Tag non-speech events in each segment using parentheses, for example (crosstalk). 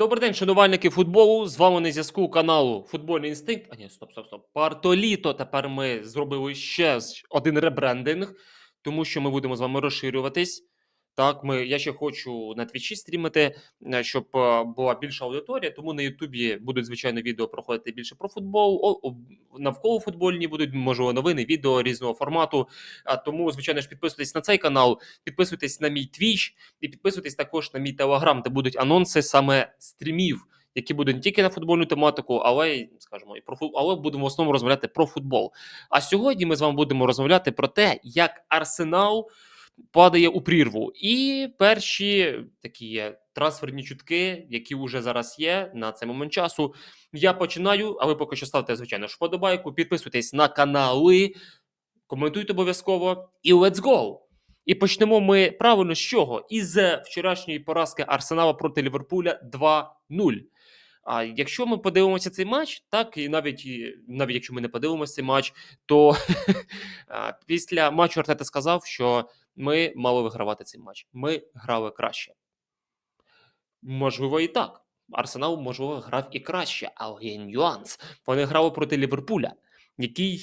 Добрий день, шанувальники футболу. З вами на зв'язку каналу Футбольний інстинкт. А ні, стоп, стоп, стоп. Партоліто. Тепер ми зробили ще один ребрендинг, тому що ми будемо з вами розширюватись. Так, ми, я ще хочу на твічі стрімити, е, щоб е, була більша аудиторія. Тому на Ютубі будуть, звичайно, відео проходити більше про футбол. О, навколо футбольні будуть, можливо, новини, відео різного формату. А тому, звичайно ж, підписуйтесь на цей канал, підписуйтесь на мій твіч. І підписуйтесь також на мій телеграм, де будуть анонси саме стрімів, які будуть не тільки на футбольну тематику, але скажімо, і про фут- але будемо в основному розмовляти про футбол. А сьогодні ми з вами будемо розмовляти про те, як Арсенал падає у прірву. І перші такі є трансферні чутки, які вже зараз є на цей момент часу. Я починаю, а ви поки що ставте, звичайно, ж вподобайку, підписуйтесь на канали, коментуйте обов'язково і let's go! І почнемо ми правильно з чого? Із вчорашньої поразки Арсенала проти Ліверпуля 2-0. А якщо ми подивимося цей матч, так і навіть навіть якщо ми не подивимося цей матч, то (laughs) після матчу Артета сказав, що ми мали вигравати цей матч. Ми грали краще. Можливо, і так. Арсенал, можливо, грав і краще, але є нюанс. Вони грали проти Ліверпуля, який,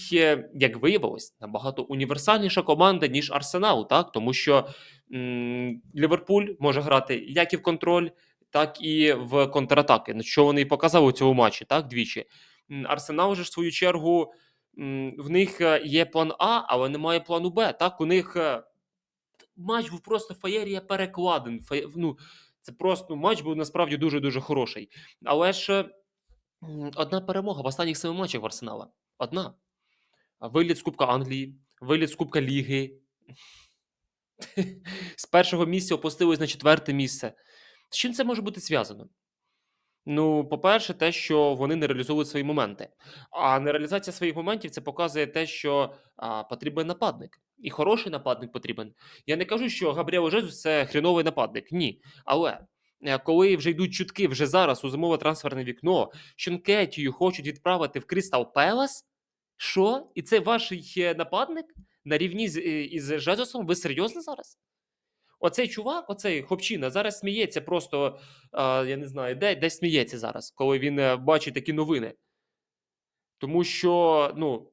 як виявилось, набагато універсальніша команда, ніж Арсенал, так? Тому що м, Ліверпуль може грати як і в контроль, так і в контратаки. Що вони і показали у цьому матчі, так, двічі. Арсенал же, в свою чергу, в них е, є план А, але немає плану Б. Так, у них е, матч був просто феєрія перекладин. Фе... Ну, це просто ну, матч був насправді дуже дуже хороший. Але ж е, одна перемога в останніх семи матчах в Арсенала. Одна. Виліт з Кубка Англії, виліт з Кубка Ліги. (laughs) З першого місця опустились на четверте місце. З чим це може бути зв'язано? Ну, по-перше, те, що вони не реалізовують свої моменти. А нереалізація своїх моментів це показує те, що а, потрібен нападник. І хороший нападник потрібен. Я не кажу, що Габріел Жезус це хріновий нападник. Ні. Але е, коли вже йдуть чутки вже зараз у зимове трансферне вікно, що Нкетію хочуть відправити в Крістал Пелас, що? І це ваш е, нападник на рівні з, е, із Жезусом? Ви серйозно зараз? Оцей чувак, оцей хлопчина, зараз сміється просто, я не знаю, де, де сміється зараз, коли він е, бачить такі новини. Тому що, ну,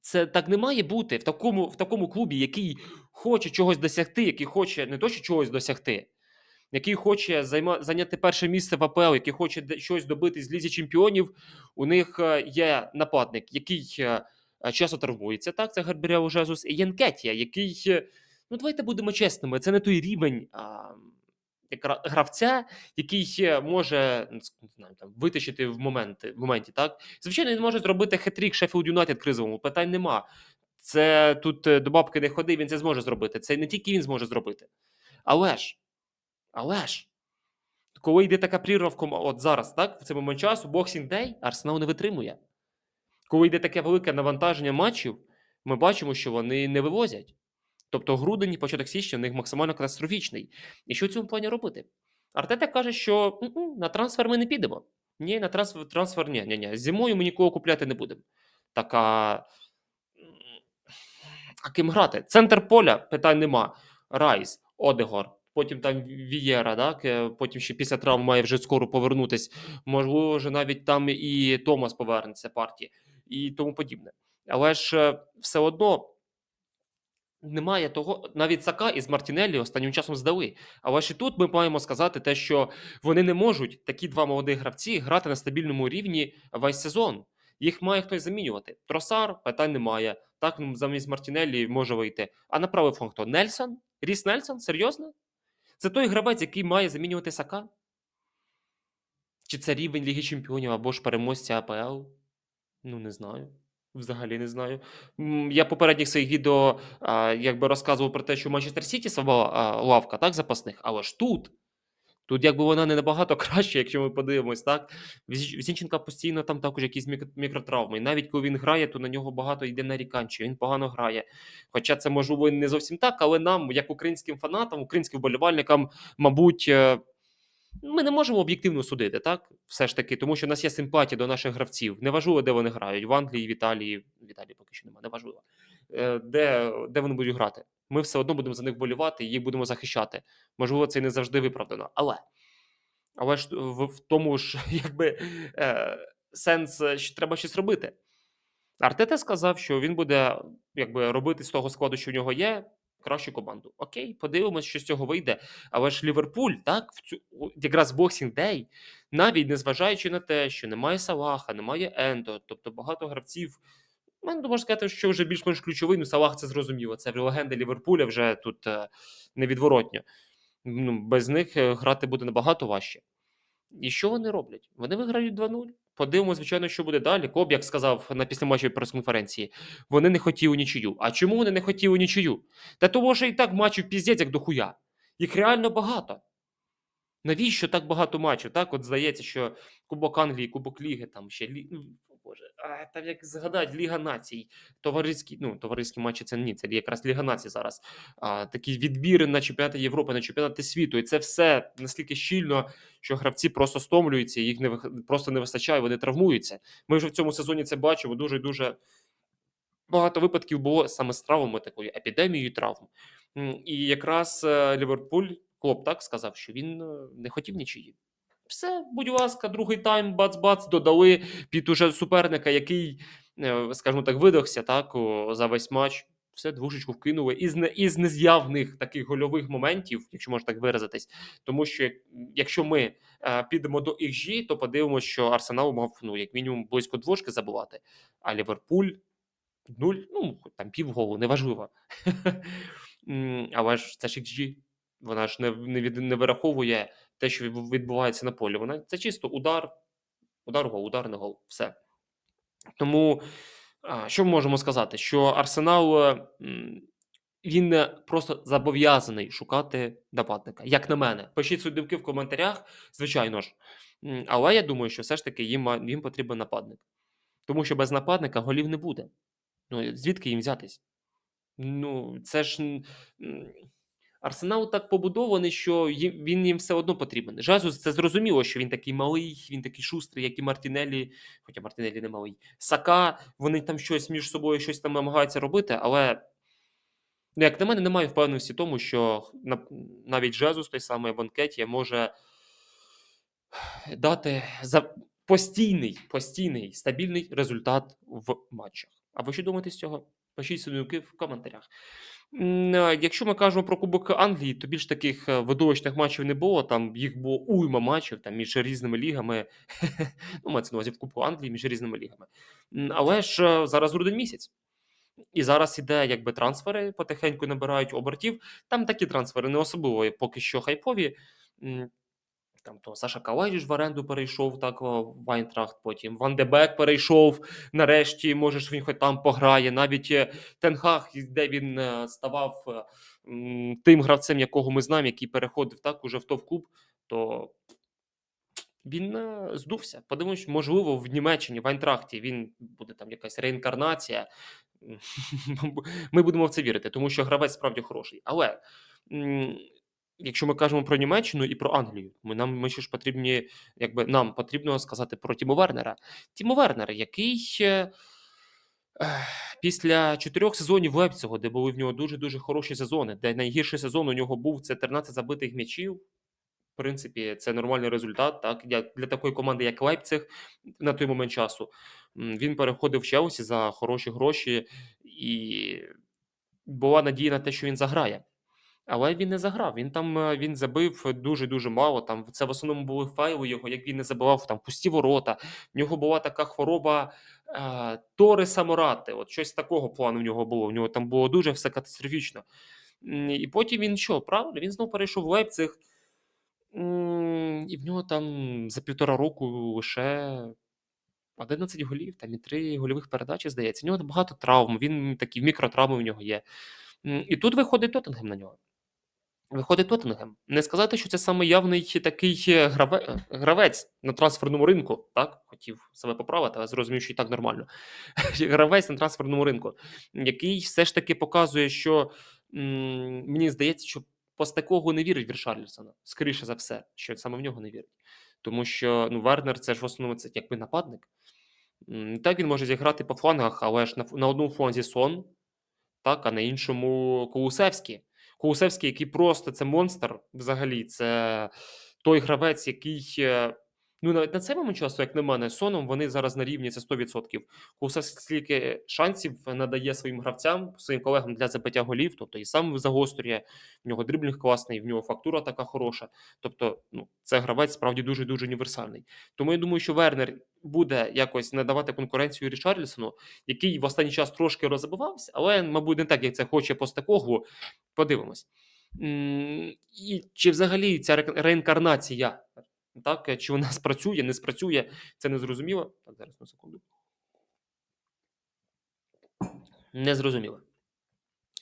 це так не має бути в такому, в такому клубі, який хоче чогось досягти, який хоче не то, що чогось досягти, який хоче займа, зайняти перше місце в АПЛ, який хоче щось добити з Лізі Чемпіонів. У них е, є нападник, який е, часто травмується. Так, це Герберіал Жезус, і Єнкетія, який. Ну, давайте будемо чесними. Це не той рівень а, гравця, який е, може ну, знаю, там, витащити в моменти, в моменті. Так? Звичайно, він може зробити хетрік Шеффілд Юнайтед кризовому. Питань нема. Це тут е, до бабки не ходи, він це зможе зробити. Це не тільки він зможе зробити. Але ж, але ж, коли йде така прірва от зараз, так, в цей момент часу, Boxing Day, Арсенал не витримує. Коли йде таке велике навантаження матчів, ми бачимо, що вони не вивозять. Тобто грудень і початок січня в них максимально катастрофічний. І що в цьому плані робити? Артета каже, що «М-м, на трансфер ми не підемо. Ні, на трансфер, трансфер ні, ні, ні. Зимою ми нікого купляти не будемо. Так, а... а ким грати? Центр поля питань нема. Райс, Одегор, потім там Вієра, так? е, потім ще після травм має вже скоро повернутись. Можливо, вже навіть там і Томас повернеться партії і тому подібне. Але ж е, все одно немає того, навіть Сака із Мартінеллі останнім часом здали. Але ж тут ми маємо сказати те, що вони не можуть, такі два молоді гравці, грати на стабільному рівні весь сезон. Їх має хтось замінювати. Тросар питань немає. Так замість Мартінеллі може вийти. А на правий фланг хто? Нельсон? Ріс Нельсон? Серйозно? Це той гравець, який має замінювати Сака? Чи це рівень Ліги Чемпіонів або ж переможця АПЛ? Ну, не знаю. Взагалі не знаю. Я попередніх своїх відео а, якби розказував про те, що Манчестер Сіті слаба а, лавка, так, запасних, але ж тут. Тут якби вона не набагато (laughs) краще, якщо ми подивимось, так? Зінченка постійно там також якісь мікротравми. І навіть коли він грає, то на нього багато йде нарікань, що він погано грає. Хоча це можливо не зовсім так, але нам, як українським фанатам, українським вболівальникам, мабуть, е, ми не можемо об'єктивно судити, так? Все ж таки, тому що в нас є симпатія до наших гравців. Неважливо, де вони грають. В Англії, в Італії, в Італії поки що немає, неважливо. Е, Де, де вони будуть грати. Ми все одно будемо за них болювати і їх будемо захищати. Можливо, це і не завжди виправдано. Але Але ж в в тому ж (laughs) якби, е, сенс, е, що треба щось робити. Артета сказав, що він буде якби робити з того складу, що в нього є, кращу команду. Окей, подивимось, що з цього вийде. Але ж Ліверпуль, так, в цю якраз Boxing Day, навіть незважаючи на те, що немає Салаха, немає Ендо, тобто багато гравців. Ну, можна сказати, що вже більш-менш ключовий, ну Салах це зрозуміло. Це легенда Ліверпуля, вже тут е, невідворотньо. Ну, без них е, грати буде набагато важче. І що вони роблять? Вони виграють 2-0. Подивимося, звичайно, що буде далі. Коб, як сказав на післяматчевій прес-конференції, вони не хотіли нічию. А чому вони не хотіли нічию? Та тому, що і так матчів піздець, як дохуя. Їх реально багато. Навіщо так багато матчів? Так, от здається, що Кубок Англії, Кубок Ліги, там ще там як згадати Ліга націй, товариські, ну, товариські матчі це ні, це якраз Ліга націй зараз. А, такі відбіри на чемпіонати Європи, на чемпіонати світу. І це все настільки щільно, що гравці просто стомлюються, їх не просто не вистачає, вони травмуються. Ми вже в цьому сезоні це бачимо дуже дуже багато випадків було саме з травмами, такою епідемією травм. І якраз е, Ліверпуль, Клоп так сказав, що він е, не хотів нічиї. Все, будь ласка, другий тайм, бац-бац, додали під уже суперника, який, е, скажімо так, видохся так, за весь матч. Все, двушечку вкинули. Із, із нез'явних таких гольових моментів, якщо можна так виразитись. Тому що якщо ми е, підемо до XG, то подивимося, що Арсенал мав ну, як мінімум близько двошки забувати, а Ліверпуль Нуль, ну, там півголу, неважливо. (laughs) Але ж це ж XG. Вона ж не, не, не вираховує те, що відбувається на полі. Вона це чисто удар, удар, гол, удар, не гол. Все. Тому що ми можемо сказати? Що Арсенал е, він просто зобов'язаний шукати нападника. Як на мене, пишіть свої думки в коментарях, звичайно ж. Але я думаю, що все ж таки їм, їм потрібен нападник. Тому що без нападника голів не буде. Ну, звідки їм взятись? Ну, це ж Арсенал так побудований, що їм, він їм все одно потрібен. Жезус, це зрозуміло, що він такий малий, він такий шустрий, як і Мартінелі, хоча Мартінелі не малий. Сака, вони там щось між собою щось там намагаються робити, але, ну, як на мене, немає впевненості в тому, що навіть Жезус, той самий Банкетія, може дати за постійний, постійний стабільний результат в матчах. А ви що думаєте з цього? Пишіть свої в коментарях. А, Якщо ми кажемо про Кубок Англії, то більш таких е, видовищних матчів не було. Там їх було уйма матчів там, між різними лігами. (laughs) ну, мається на увазі в Кубку Англії між різними лігами. Але ж е, зараз грудень місяць. І зараз іде, якби трансфери потихеньку набирають обертів. Там такі трансфери не особливо поки що хайпові. Там то Саша Калайдіш в оренду перейшов так в Айнтрахт, потім Ван де Бек перейшов. Нарешті, може, він хоч там пограє. Навіть е, Тенхаг, де він е, ставав е, тим гравцем, якого ми знаємо, який переходив так уже в топ-клуб, то він здувся. Подивимось, можливо, в Німеччині, в Айнтрахті він буде там якась реінкарнація. (laughs) Ми будемо в це вірити, тому що гравець справді хороший. Але якщо ми кажемо про Німеччину і про Англію, ми нам ми ще ж потрібні, якби нам потрібно сказати про Тімо Вернера. Тімо Вернер, який. е, Після чотирьох сезонів Лепцього, де були в нього дуже дуже хороші сезони, де найгірший сезон у нього був це 13 забитих м'ячів, в принципі, це нормальний результат, так, для, для такої команди, як Лейпциг на той момент часу. Він переходив в Челсі за хороші гроші, і була надія на те, що він заграє. Але він не заграв. Він там е, він забив дуже-дуже мало. Там це в основному були файли його, як він не забивав там пусті ворота. В нього була така хвороба е, Тореса Морати. От щось такого плану в нього було. В нього там було дуже все катастрофічно. І потім він що, правильно? Він знову перейшов в Лейпциг. І в нього там за півтора року лише 11 голів, там і 3 гольових передачі, здається. У нього багато травм, він такі мікротравми в нього є. І тут виходить Тоттенгем на нього. Виходить Тоттенгем. Не сказати, що це саме явний такий е, е, гравець на трансферному ринку. Так, хотів себе поправити, але зрозумів, що і так нормально. (laughs) Гравець на трансферному ринку, який все ж таки показує, що м, мені здається, що Постакогу не вірить в Рішарлісона. Скоріше за все, що саме в нього не вірить. Тому що ну, Вернер це ж в основному це якби нападник. Так він може зіграти по флангах, але ж на, на одному фланзі сон, так, а на іншому Кулусевський. Кулусевський, який просто це монстр взагалі. Це той гравець, який. Ну, навіть на цей момент часу, як на мене, соном вони зараз на рівні це 100%. Кусак скільки шансів надає своїм гравцям, своїм колегам для забиття голів, тобто і сам загострює, в нього дриблінг класний, в нього фактура така хороша. Тобто, ну, це гравець справді дуже дуже універсальний. Тому я думаю, що Вернер буде якось надавати конкуренцію Річарлісону, який в останній час трошки розбивався, але, мабуть, не так, як це хоче Постекоглу. Подивимось. І чи взагалі ця реінкарнація, так, е, чи вона (laughs) спрацює, не спрацює, це не зрозуміло. Так, зараз на секунду. Не зрозуміло.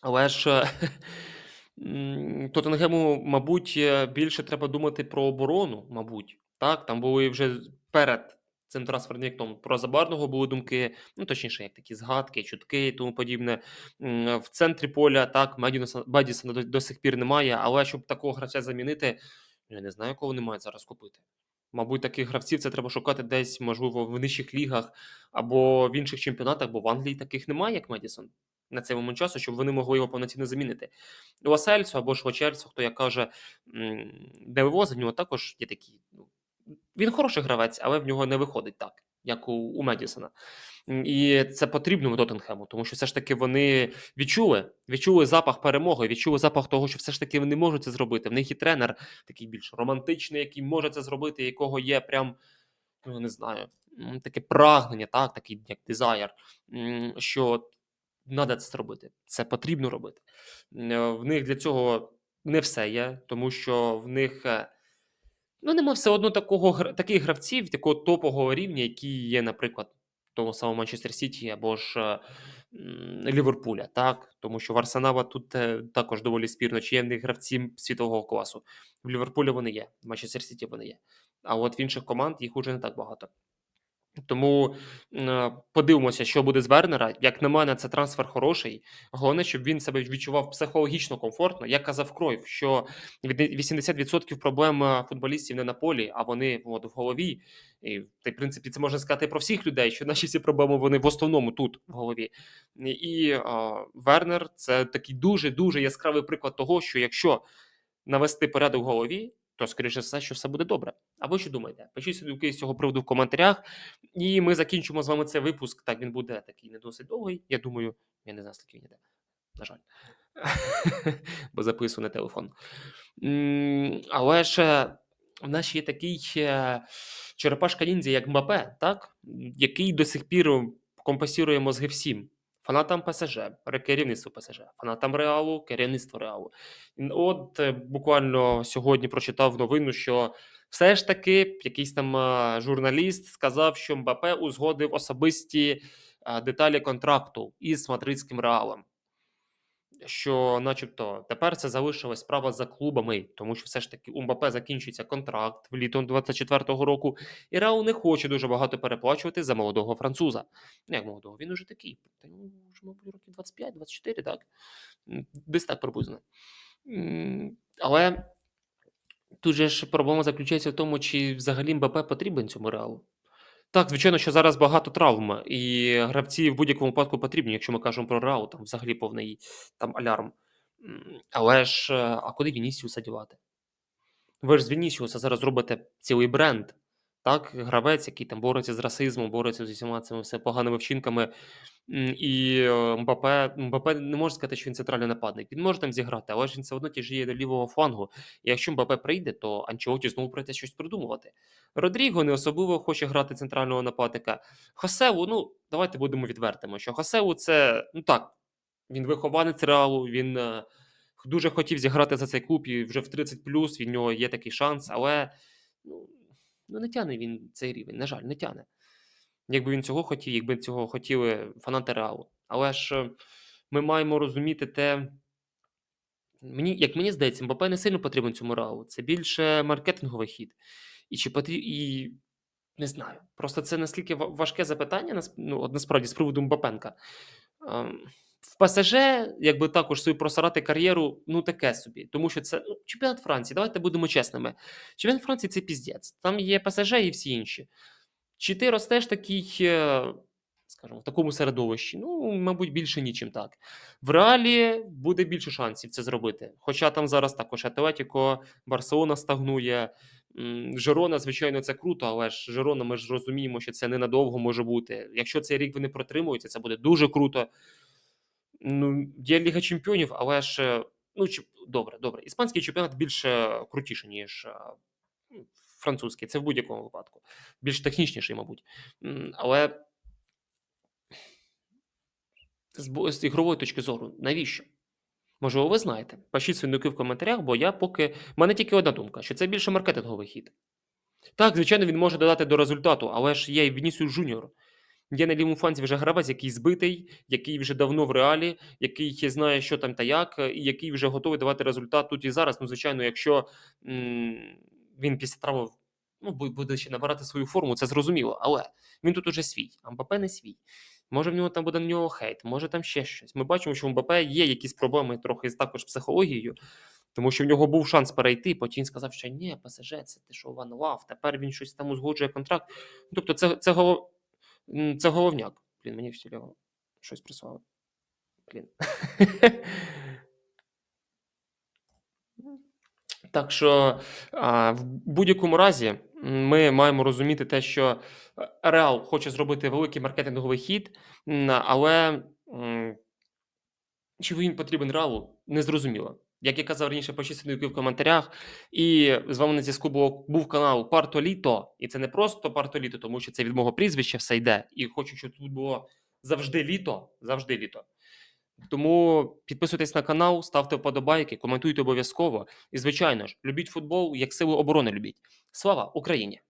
Але ж е, (laughs) Тоттенгему, мабуть, е, більше треба думати про оборону, мабуть. Так, там були вже перед цим трансферним про Забарного були думки, ну точніше, як такі згадки, чутки і тому подібне. В центрі поля так, до, до сих пір немає, але щоб такого гравця замінити, я не знаю, кого вони мають зараз купити. Мабуть, таких гравців це треба шукати десь, можливо, в нижчих лігах або в інших чемпіонатах, бо в Англії таких немає, як Медісон на цей момент часу, щоб вони могли його повноцінно замінити. У Асельсу або Лочельсу, хто як каже, де вивозить, в нього також є такі. Ну, він хороший гравець, але в нього не виходить так, як у, у Медісона. І це потрібно Тоттенхему, тому що все ж таки вони відчули, відчули запах перемоги, відчули запах того, що все ж таки вони можуть це зробити. В них і тренер такий більш романтичний, який може це зробити, якого є прям, ну не знаю, таке прагнення, так, такий як дизайр, що треба це зробити. Це потрібно робити. Е, В них для цього не все є, тому що в них. е, Ну, нема все одно такого таких гравців, такого топового рівня, які є, наприклад, в самого Манчестер Сіті або ж е, Ліверпуля, так? Тому що в Арсенала тут також доволі спірно, чи є в них гравці світового класу. В Ліверпулі вони є, в Манчестер Сіті вони є. А от в інших команд їх уже не так багато. Тому е, подивимося, що буде з Вернера. Як на мене, це трансфер хороший. Головне, щоб він себе відчував психологічно комфортно. Я казав Кройф, що від- 80% проблем е, футболістів не на полі, а вони от, в голові. І в принципі, це можна сказати про всіх людей, що наші всі проблеми вони в основному тут в голові. І е, Вернер це такий дуже дуже яскравий приклад того, що якщо навести порядок в голові, то скоріше все, що все буде добре. А ви що думаєте? Пишіть думки з цього приводу в коментарях. І ми закінчимо з вами цей випуск. Так, він буде такий не досить довгий. Я думаю, я не знаю, скільки він іде. На жаль. (laughs) Бо записую на телефон. Але ж в нас є такий е, черепашка ніндзя, як Мбапе, так? який до сих пір компенсує мозги всім. Фанатам ПСЖ, керівництву ПСЖ, фанатам Реалу, керівництво Реалу. От е, буквально сьогодні прочитав новину, що все ж таки якийсь там е, журналіст сказав, що МБП узгодив особисті е, деталі контракту із мадридським реалом. Що, начебто, тепер це залишилась справа за клубами, тому що все ж таки у Мбапе закінчується контракт в літом 24-го року, і Реал не хоче дуже багато переплачувати за молодого француза. Ну, як молодого, він уже такий, та йому вже, мабуть, років 25-24, так? Десь так приблизно. Але тут же ж проблема заключається в тому, чи взагалі Мбапе потрібен цьому реалу. Так, звичайно, що зараз багато травм, і гравці в будь-якому випадку потрібні, якщо ми кажемо про Рау, там взагалі повний там алярм. Але ж, е, а куди Вінісіуса дівати? Ви ж з Вінісіуса зараз робите цілий бренд. Так, гравець, який там бореться з расизмом, бореться з усіма цими все поганими вчинками. І е, Мбапе, Мбапе не може сказати, що він центральний нападник. Він може там зіграти, але ж він все одно тяжіє до лівого флангу. І якщо Мбапе прийде, то Анчелоті знову прийде щось придумувати. Родріго не особливо хоче грати центрального нападника. Хосеву, ну, давайте будемо відвертими, що Хосеву це, ну так, він вихованець реалу, він е, дуже хотів зіграти за цей клуб, і вже в 30 плюс від нього є такий шанс, але ну, ну не тяне він цей рівень, на жаль, не тяне. Якби він цього хотів, якби цього хотіли фанати реалу. Але ж е, ми маємо розуміти те. Мені, як мені здається, Мбапе не сильно потрібен цьому реалу. Це більше маркетинговий хід. І чи потріб... і не знаю. Просто це наскільки важке запитання, ну, насправді, з приводу Мбапенка. В ПСЖ, якби також собі просирати кар'єру, ну таке собі. Тому що це ну, чемпіонат Франції. Давайте будемо чесними. Чемпіонат Франції це піздець. Там є ПСЖ і всі інші. Чи ти ростеш такий, е, скажімо, в такому середовищі? Ну, мабуть, більше нічим так. В реалі буде більше шансів це зробити. Хоча там зараз також Атлетіко, Барселона стагнує, М, Жирона, звичайно, це круто, але ж Жирона, ми ж розуміємо, що це ненадовго може бути. Якщо цей рік вони протримуються, це буде дуже круто. Ну, є Ліга Чемпіонів, але ж ну чи добре, добре. Іспанський чемпіонат більш крутіше, ніж е, французький. Це в будь-якому випадку. Більш технічніший, мабуть. Але з, ігрової точки зору, навіщо? Можливо, ви знаєте. Пишіть свої думки в коментарях, бо я поки. У мене тільки одна думка, що це більше маркетинговий хід. Так, звичайно, він може додати до результату, але ж є і Вінісіус Жуніор. Є на лівому фланзі вже гравець, який збитий, який вже давно в реалі, який знає, що там та як, е, і який вже готовий давати результат тут і зараз. Ну, звичайно, якщо м, він після травми ну, буде ще набирати свою форму, це зрозуміло. Але він тут уже свій, а Мбапе не свій. Може, в нього там буде на нього хейт, може там ще щось. Ми бачимо, що у Мбапе є якісь проблеми трохи з також психологією, тому що в нього був шанс перейти. Потім сказав, що ні, ПСЖ, це ти що Love, тепер він щось там узгоджує контракт. Ну, Тобто, це, це, це головняк. Блін, мені втіляло щось прислали. Блін. Так що в будь-якому разі ми маємо розуміти те, що е, Реал хоче зробити великий маркетинговий хід, але чи він потрібен Реалу, незрозуміло. Як я казав раніше, пишіть думки в коментарях. І з вами на зв'язку був, був канал Партоліто. І це не просто Партоліто, тому що це від мого прізвища все йде. І хочу, щоб тут було завжди літо. Завжди літо. Тому підписуйтесь на канал, ставте вподобайки, коментуйте обов'язково. І, звичайно ж, любіть футбол як силу оборони любіть. Слава Україні!